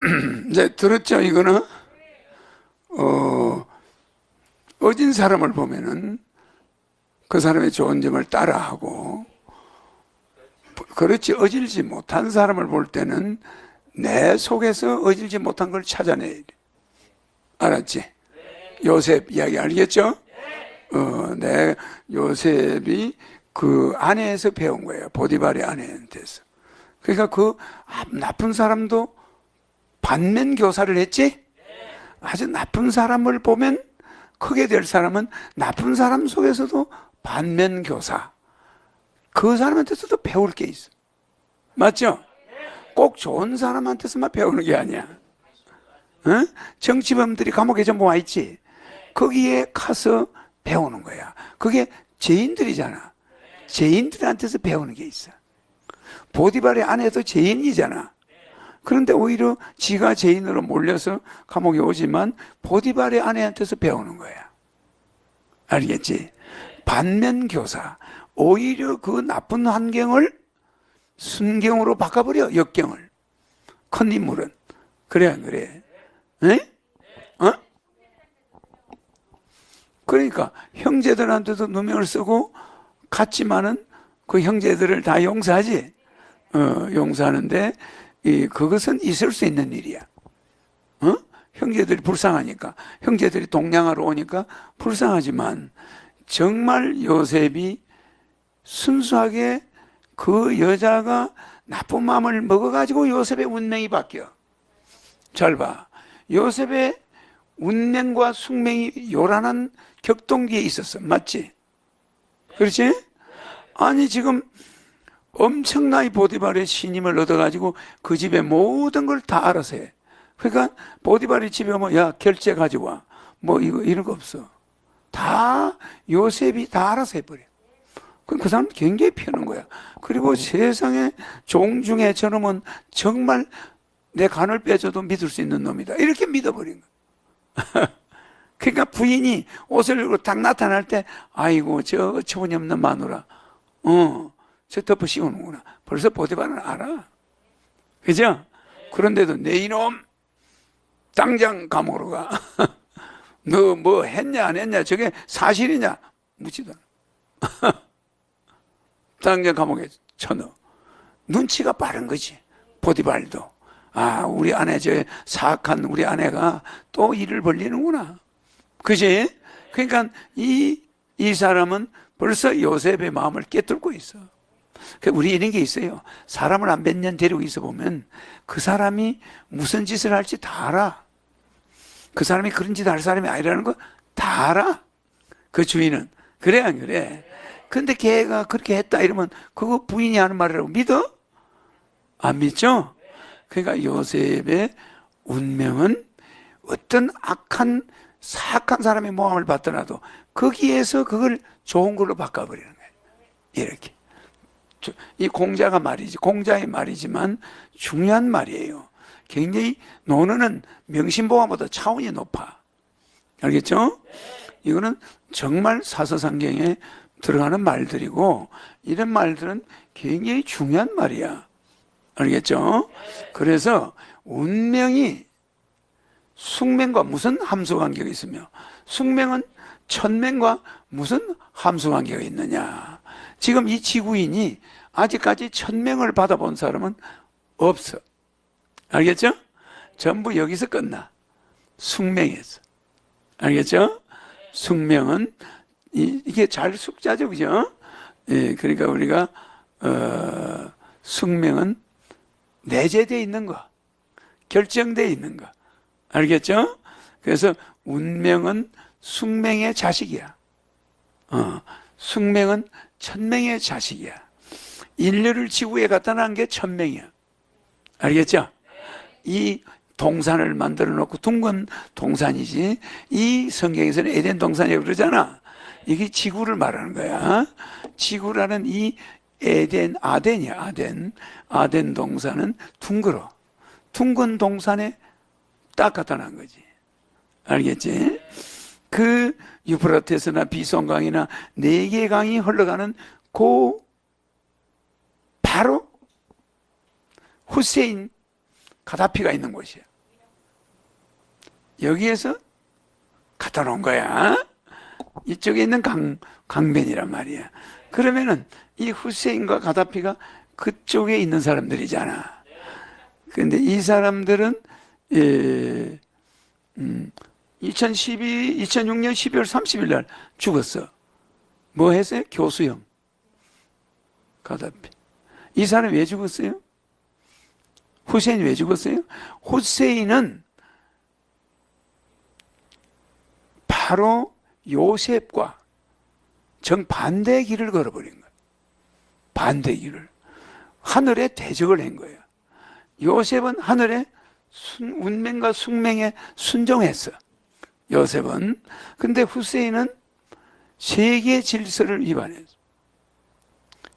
이제 들었죠, 이거는? 어, 어진 사람을 보면은 그 사람의 좋은 점을 따라하고, 그렇지, 어질지 못한 사람을 볼 때는 내 속에서 어질지 못한 걸 찾아내야 돼. 알았지? 요셉 이야기 알겠죠? 어, 내 요셉이 그 아내에서 배운 거예요. 보디발의 아내한테서. 그러니까 그 나쁜 사람도 반면 교사를 했지? 아주 나쁜 사람을 보면 크게 될 사람은 나쁜 사람 속에서도 반면 교사. 그 사람한테서도 배울 게 있어. 맞죠? 꼭 좋은 사람한테서만 배우는 게 아니야. 어? 정치범들이 감옥에 전부 와 있지. 거기에 가서 배우는 거야. 그게 죄인들이잖아. 죄인들한테서 배우는 게 있어. 보디발의 아내도 죄인이잖아. 그런데 오히려 지가 죄인으로 몰려서 감옥에 오지만 보디발의 아내한테서 배우는 거야. 알겠지? 반면 교사. 오히려 그 나쁜 환경을 순경으로 바꿔버려, 역경을. 큰 인물은. 그래, 안 그래? 에? 어? 그러니까 형제들한테도 누명을 쓰고 갔지만은 그 형제들을 다 용서하지. 어, 용서하는데 이 그것은 있을 수 있는 일이야. 어? 형제들이 불쌍하니까 형제들이 동냥하러 오니까 불쌍하지만 정말 요셉이 순수하게 그 여자가 나쁜 마음을 먹어가지고 요셉의 운명이 바뀌어. 잘 봐. 요셉의 운명과 숙명이 요란한 격동기에 있었어. 맞지? 그렇지? 아니, 지금 엄청나게 보디발의 신임을 얻어가지고 그 집의 모든 걸 다 알아서 해. 그러니까 보디발의 집에 오면 야, 결제 가져와. 뭐 이거, 이런 거 없어. 다 요셉이 다 알아서 해버려. 그럼 그 사람 굉장히 편한 거야. 그리고 세상에 종 중에 저놈은 정말 내 간을 빼줘도 믿을 수 있는 놈이다. 이렇게 믿어버린 거야. 그러니까 부인이 옷을 입고 딱 나타날 때, 아이고, 저 처분이 없는 마누라. 어, 저 덮어 씌우는구나. 벌써 보디바는 알아. 그죠? 그런데도 내 이놈, 당장 감옥으로 가. 너 뭐 했냐, 안 했냐, 저게 사실이냐? 묻지도 않아. 당장 감옥에 쳐넣어. 눈치가 빠른 거지. 보디발도. 아, 우리 아내, 저 사악한 우리 아내가 또 일을 벌리는구나. 그지? 그러니까 이, 이 사람은 벌써 요셉의 마음을 깨뚫고 있어. 그 우리 이런 게 있어요. 사람을 한 몇 년 데리고 있어 보면 그 사람이 무슨 짓을 할지 다 알아. 그 사람이 그런 짓 할 사람이 아니라는 거 다 알아. 그 주인은. 그래, 안 그래? 근데 걔가 그렇게 했다 이러면 그거 부인이 하는 말이라고 믿어? 안 믿죠? 그러니까 요셉의 운명은 어떤 악한 사악한 사람의 모함을 받더라도 거기에서 그걸 좋은 걸로 바꿔버리는 거예요. 이렇게. 이 공자가 말이지, 공자의 말이지만 중요한 말이에요. 굉장히 논어는 명심보화보다 차원이 높아. 알겠죠? 이거는 정말 사서상경에 들어가는 말들이고 이런 말들은 굉장히 중요한 말이야. 알겠죠? 그래서 운명이 숙명과 무슨 함수 관계가 있으며 숙명은 천명과 무슨 함수 관계가 있느냐. 지금 이 지구인이 아직까지 천명을 받아본 사람은 없어. 알겠죠? 전부 여기서 끝나. 숙명에서. 알겠죠? 숙명은 이, 이게 잘 숙자죠, 그죠? 예, 그러니까 우리가 어, 숙명은 내재되어 있는 거, 결정되어 있는 거, 알겠죠? 그래서 운명은 숙명의 자식이야. 어, 숙명은 천명의 자식이야. 인류를 지구에 갖다 놓은 게 천명이야. 알겠죠? 이 동산을 만들어 놓고 둥근 동산이지. 이 성경에서는 에덴 동산이라고 그러잖아. 이게 지구를 말하는 거야. 지구라는 이 에덴, 아덴이야, 아덴. 아덴 동산은 둥그러. 둥근 동산에 딱 갖다 놓은 거지. 알겠지? 그 유프라테스나 비송강이나 네개 강이 흘러가는 그 바로 후세인 가다피가 있는 곳이야. 여기에서 갖다 놓은 거야. 이쪽에 있는 강, 강변이란 말이야. 그러면은 이 후세인과 가다피가 그쪽에 있는 사람들이잖아. 근데 이 사람들은, 예, 음, 2012, 2006년 12월 30일 날 죽었어. 뭐 했어요? 교수형. 가다피. 이 사람이 왜 죽었어요? 후세인이 왜 죽었어요? 후세인은 바로 요셉과 정반대의 길을 걸어버린 거예요. 반대 길을. 하늘에 대적을 한 거예요. 요셉은 하늘의 순, 운명과 숙명에 순종했어. 요셉은. 근데 후세인은 세계 질서를 위반했어.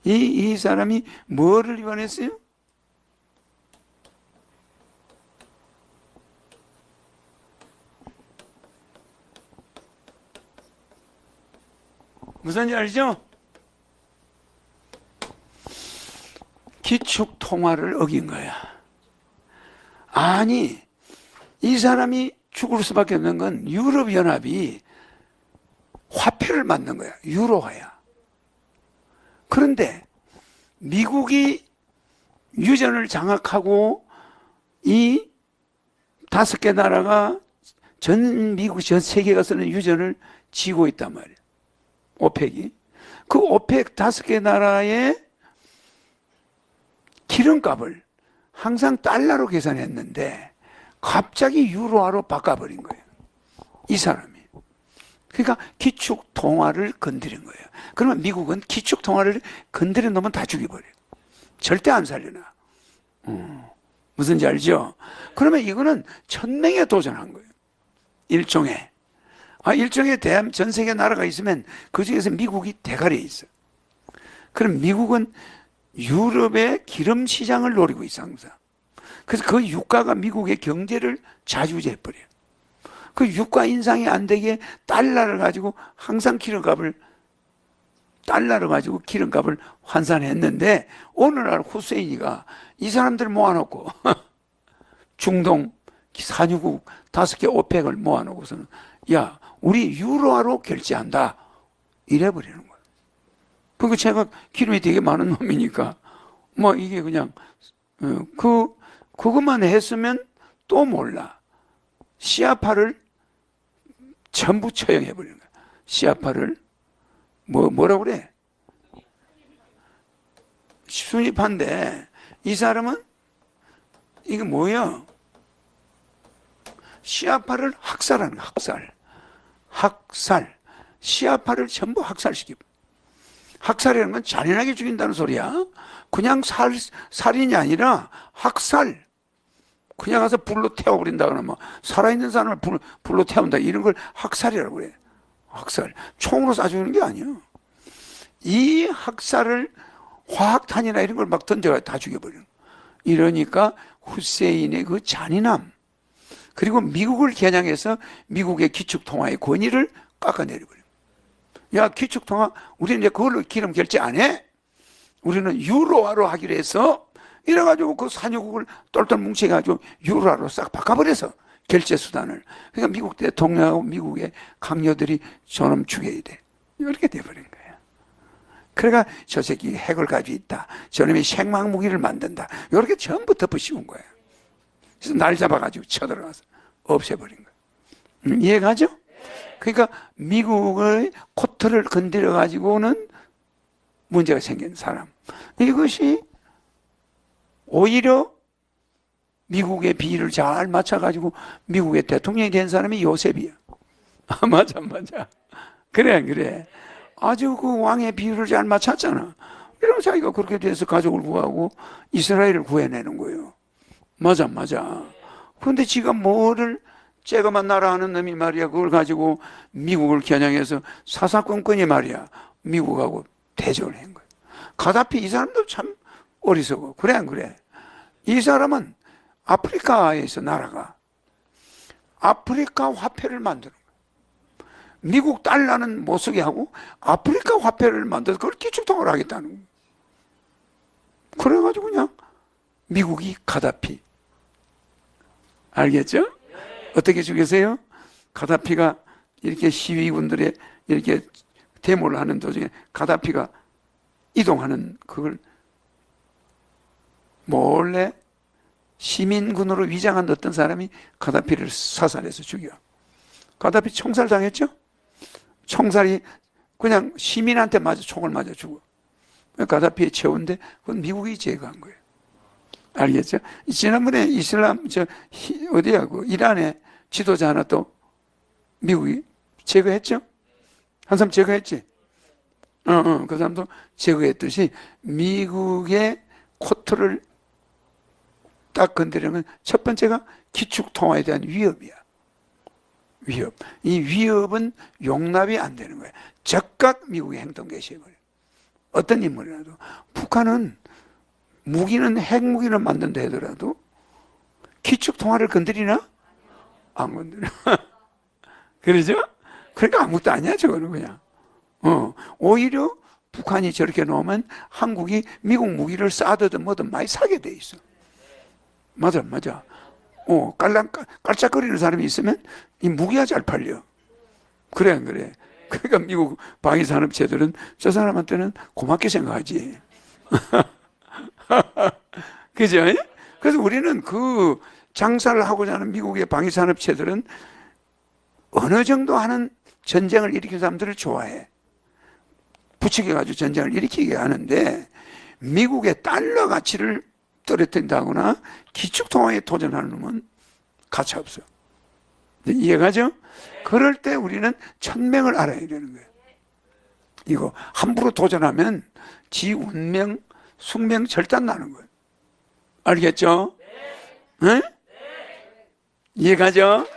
이, 이 사람이 뭐를 위반했어요? 무슨 알죠? 기축 통화를 어긴 거야. 아니, 이 사람이 죽을 수밖에 없는 건 유럽 연합이 화폐를 만든 거야. 유로화야. 그런데 미국이 유전을 장악하고 이 다섯 개 나라가 전 미국 전 세계가 쓰는 유전을 쥐고 있단 말이야. 오펙이. 그 오펙 다섯 개 나라의 기름값을 항상 달러로 계산했는데 갑자기 유로화로 바꿔버린 거예요. 이 사람이. 그러니까 기축 통화를 건드린 거예요. 그러면 미국은 기축 통화를 건드린 놈은 다 죽여버려요. 절대 안 살려나. 어, 무슨지 알죠? 그러면 이거는 천명에 도전한 거예요. 일종의. 아, 일종의 대한 전 세계 나라가 있으면 그 중에서 미국이 대가리에 있어. 그럼 미국은 유럽의 기름 시장을 노리고 있어, 항상. 그래서 그 유가가 미국의 경제를 좌지우지해버려요. 그 유가 인상이 안 되게 달러를 가지고 항상 기름값을 달러를 가지고 기름값을 환산했는데 오늘날 후세인이가 이 사람들 모아놓고 중동 산유국 다섯 개 오펙을 모아놓고서는 야 우리 유로화로 결제한다 이래버리는 거예요. 그리고 제가 기름이 되게 많은 놈이니까 뭐 이게 그냥 어, 그 그것만 했으면 또 몰라 시아파를 전부 처형해 버리는 거야. 시아파를 뭐 뭐라고 그래? 순위파인데 이 사람은 이게 뭐야? 시아파를 학살하는 거야, 학살. 학살. 시아파를 전부 학살시키고. 학살이라는 건 잔인하게 죽인다는 소리야. 그냥 살, 살인이 아니라 학살. 그냥 가서 불로 태워버린다거나 뭐 살아있는 사람을 불, 불로 태운다 이런 걸 학살이라고 그래. 학살. 총으로 쏴 죽이는 게 아니야. 이 학살을 화학탄이나 이런 걸 막 던져가 다 죽여버리는. 이러니까 후세인의 그 잔인함. 그리고 미국을 겨냥해서 미국의 기축통화의 권위를 깎아내려버려. 야, 기축통화, 우리는 이제 그걸로 기름 결제 안 해? 우리는 유로화로 하기로 해서 이래가지고 그 산유국을 똘똘 뭉쳐가지고 유로화로 싹 바꿔버려서 결제 수단을. 그러니까 미국 대통령하고 미국의 강요들이 저놈 죽여야 돼. 이렇게 돼버린 거예요. 그러니까 저 새끼 핵을 가지고 있다. 저놈이 생망 무기를 만든다. 이렇게 전부 덮어씌운 거예요. 그래서 날 잡아가지고 쳐들어가서 없애버린 거예요. 음, 이해가죠? 그러니까 미국의 코트를 건드려 가지고는 문제가 생긴 사람. 이것이 오히려 미국의 비를 잘 맞춰가지고 미국의 대통령이 된 사람이 요셉이야. 아, 맞아, 맞아. 그래, 그래. 아주 그 왕의 비율을 잘 맞췄잖아. 이러면 자기가 그렇게 돼서 가족을 구하고 이스라엘을 구해내는 거예요. 맞아, 맞아. 그런데 지가 뭐를 째가만 나라 하는 놈이 말이야. 그걸 가지고 미국을 겨냥해서 사사건건이 말이야. 미국하고 대전을 한 거예요. 가다피 이 사람도 참 어리석어. 그래, 안 그래? 이 사람은 아프리카에서 나라가 아프리카 화폐를 만드는. 미국 달러는 못 쓰게 하고 아프리카 화폐를 만들어서 그걸 기축통화를 하겠다는 거예요. 그래가지고 그냥 미국이 가다피 알겠죠? 어떻게 죽였어요? 가다피가 이렇게 시위군들의 이렇게 데모를 하는 도중에 가다피가 이동하는 그걸 몰래 시민군으로 위장한 어떤 사람이 가다피를 사살해서 죽여. 가다피 총살 당했죠? 총살이 그냥 시민한테 맞아 총을 맞아 죽어. 가다피의 최후인데 그건 미국이 제거한 거예요. 알겠죠? 지난번에 이슬람 저 히- 어디야 그 이란의 지도자 하나 또 미국이 제거했죠? 한 사람 제거했지? 어, 어, 그 사람도 제거했듯이 미국의 코트를 딱 건드리는 건첫 번째가 기축 통화에 대한 위협이야. 위협. 이 위협은 용납이 안 되는 거야. 즉각 미국의 행동 개시해버려. 어떤 인물이라도. 북한은 무기는 핵무기를 만든다 하더라도 기축 통화를 건드리나? 안 건드려. 그러죠? 그러니까 아무것도 아니야, 저거는 그냥. 어, 오히려 북한이 저렇게 놓으면 한국이 미국 무기를 싸든 뭐든 많이 사게 돼 있어. 맞아, 맞아. 어, 깔랑, 깔짝거리는 사람이 있으면 이 무기가 잘 팔려. 그래, 안 그래. 그러니까 미국 방위산업체들은 저 사람한테는 고맙게 생각하지. 그죠? 그래서 우리는 그 장사를 하고자 하는 미국의 방위산업체들은 어느 정도 하는 전쟁을 일으킨 사람들을 좋아해. 부추겨가지고 전쟁을 일으키게 하는데 미국의 달러 가치를 떨어뜨린다거나 기축통화에 도전하는 놈은 가치 없어. 이해가죠? 그럴 때 우리는 천명을 알아야 되는 거예요. 이거 함부로 도전하면 지 운명, 숙명 절단 나는 거예요. 알겠죠? 응? 이해가죠?